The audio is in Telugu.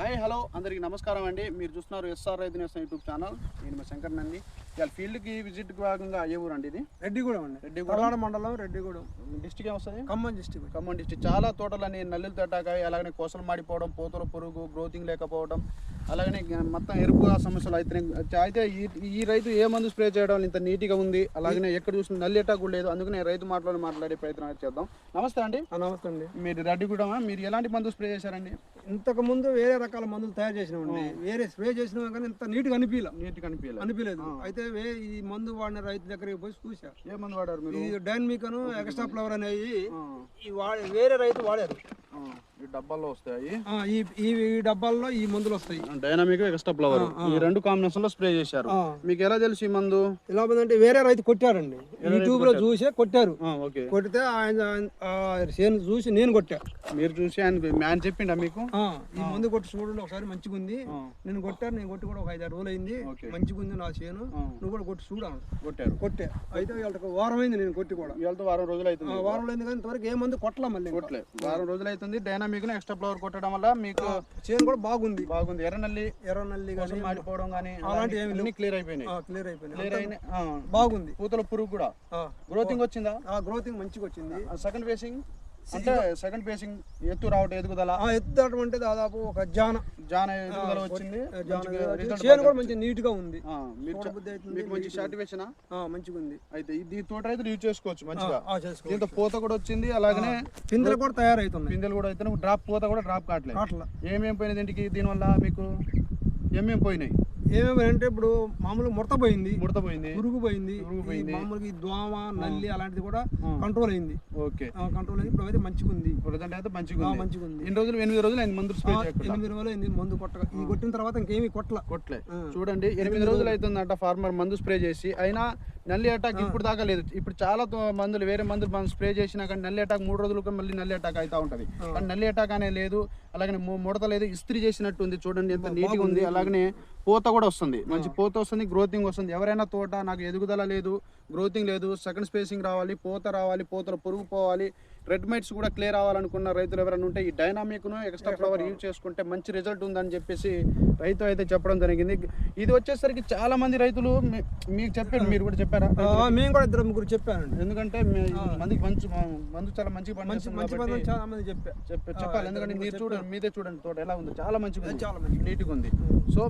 Hi hello. అందరికీ నమస్కారం అండి. మీరు చూస్తున్నారు ఎస్ఆర్ రైతు నేస్తం యూట్యూబ్ ఛానల్. నేను మా శంకర్ నంది. ఇవాళ ఫీల్డ్కి విజిట్ భాగంగా ఏ ఊరు అండి ఇది? రెడ్డిగూడెం అండి. రెడ్డిగూడెం. మండలం రెడ్డిగూడెం. డిస్టిక్ ఏమొస్తుంది? ఖమ్మం డిస్టిక్. ఖమ్మం డిస్టిక్. చాలా తోటలని నల్లులు తట్టాకాయ అలాగనే కోసలు మాడిపోవడం పూతల పురుగు గ్రోతింగ్ లేకపోవడం అలాగనే మొత్తం ఎరుపుగా సమస్యలు అయితే అయితే ఈ ఈ రైతు ఏ మందు స్ప్రే చేయడం ఇంత నీట్గా ఉంది? అలాగనే ఎక్కడ చూసిన నల్లి కూడా లేదు. అందుకనే రైతు మాటలో మాట్లాడే ప్రయత్నం చేద్దాం. నమస్తే అండి. నమస్తే అండి. మీరు రెడ్డిగూడమా? మీరు ఎలాంటి మందు స్ప్రే చేశారండి? ఇంతకు ముందు వేరే రకాల మందులు తయారు చేసినామండి వేరే స్ప్రే చేసినా కానీ ఇంత నీట్గా అనిపించలే నీట్గా అనిపించలేదు అనిపించలేదు అయితే వే ఈ మందు వాడిన రైతు దగ్గరికి పోయి చూసా ఏ మందు వాడారు మీరు? డైనమిక్ అను ఎక్స్ట్రా ఫ్లవర్ అనేవి ఈ వాడే వేరే రైతు వాడారు. డబ్బాల్లో వస్తాయి. ఈ ఈ డబ్బాల్లో ఈ మందులు వస్తాయి. Dynamic extra flower. ఈ రెండు కాంబినేషన్లో స్ప్రే చేశారు. మీకు ఎలా తెలుసు ఈ మందు? ఎలా ఉందంటే వేరే రైతు కొట్టారండి. యూట్యూబ్లో చూసే కొట్టారు. కొడితే ఆయన చూసి నేను కొట్టా. మీరు చూసి ఆయన ఆయన చెప్పిండా మీకు? ఈ మందు కొట్టి చూడండి ఒకసారి మంచిగా ఉంది నేను కొట్టాను నేను కొట్టి కూడా ఒక ఐదారు రోజులు అయింది. మంచిగా ఉంది నా చేను. నువ్వు కూడా కొట్టి చూడాలి కొట్టారు. కొట్టే. అయితే వాళ్ళకి వారం అయింది నేను కొట్టి కూడా. ఇవాళతో వారం రోజులు ఆ, అవుతుంది వారం అయింది కానీ ఇంతవరకు ఏ మందు కొట్టలా మళ్ళీ. కొట్టలే. వారం రోజులు అవుతుంది డైనామిక్ ఎక్స్ట్రా ఫ్లవర్ కొట్టడం వల్ల మీకు చేను కూడా బాగుంది. బాగుంది. ఎర్రనల్లి ఎర్ర నల్లి కోసం కానీ మాడిపోవడం కానీ అలాంటి ఏమీ క్లియర్ అయిపోయినాయి. క్లియర్ అయిపోయింది క్లియర్ అయినాయి ఆ, బాగుంది. పూతల పురుగు కూడా. గ్రోతింగ్ వచ్చిందా? ఆ గ్రోతింగ్ మంచిగా వచ్చింది. సెకండ్ ఫేసింగ్ అంటే సెకండ్ ఫేసింగ్ ఎత్తు రావటం ఎదుగుదల? ఆ ఎత్తుదడం అంటే దాదాపు ఒక జాన. జాన ఎదుగుదల వచ్చింది. చేను కూడా మంచి నీట్గా ఉంది. మీకు మంచి సాటిస్ఫాక్షన్ మంచిగా ఉంది. అయితే ఈ తోట అయితే యూజ్ చేసుకోవచ్చు మంచిగా. దీంతో పూత కూడా వచ్చింది అలాగనే పిందెలు కూడా తయారవుతున్నాయి పిందెలు కూడా అయితే డ్రాప్ పూత కూడా డ్రాప్ కావట్లేదు. కాట్ల ఏమేం పోయినాయి దీనికి? దీనివల్ల మీకు ఏమేం పోయినాయి? ఏమేమి అంటే ఇప్పుడు మామూలుగా ముడత పోయింది. ముడత పోయింది. పురుగు పోయింది. మామూలుగా ఈ దోమ నల్లి అలాంటిది కూడా. కంట్రోల్ అయింది. ఓకే. కంట్రోల్ అయింది. ఇప్పుడు అయితే మంచిగా ఉంది ప్రజెంట్ అయితే మంచిగా మంచిగా ఉంది ఎన్ని రోజులు ఎనిమిది రోజులు అయింది చేయకుండా? ఎనిమిది రోజులు అయింది మందు కొట్టక ఈ కొట్టిన తర్వాత ఇంకేమీ కొట్టల కొట్లే. ఆ. చూడండి ఎనిమిది రోజులు అవుతుందంట ఫార్మర్ మందు స్ప్రే చేసి. అయినా నల్లి అటాక్ ఇప్పుడు దాకా లేదు. ఇప్పుడు చాలా మందులు వేరే మందులు మనం స్ప్రే చేసినా కానీ నల్లి అటాక్ మూడు రోజులకు మళ్ళీ నల్లి అటాక్ అవుతా ఉంటది. కానీ నల్లి అటాక్ అనే లేదు అలాగనే ముడత లేదు ఇస్త్రీ చేసినట్టు ఉంది. చూడండి ఎంత నీట్గా ఉంది. అలాగనే పూత కూడా వస్తుంది. మంచి పూత వస్తుంది గ్రోతింగ్ వస్తుంది. ఎవరైనా తోట నాకు ఎదుగుదల లేదు గ్రోతింగ్ లేదు సెకండ్ స్పేసింగ్ రావాలి పూత రావాలి పూతలో పురుగు పోవాలి. రెడ్ మైట్స్ కూడా క్లియర్ అవ్వాలనుకున్న రైతులు ఎవరైనా ఉంటే ఈ డైనామిక్ను ఎక్స్ట్రా ఫ్లవర్ యూజ్ చేసుకుంటే మంచి రిజల్ట్ ఉందని చెప్పేసి రైతు అయితే చెప్పడం జరిగింది. ఇది వచ్చేసరికి చాలా మంది రైతులు మీకు చెప్పారు మీరు కూడా చెప్పారా? మేము కూడా ఇద్దరు ముగ్గురు చెప్పానండి. ఎందుకంటే మందికి మంచి మందు చాలా మంచి మంచి మంచి చాలా మంది చెప్పా చెప్ప- చెప్పాలి. ఎందుకంటే మీరు చూడండి మీదే చూడండి తోట ఎలా ఉంది. చాలా మంచిగా చాలా మంచిగా నీట్గా ఉంది. సో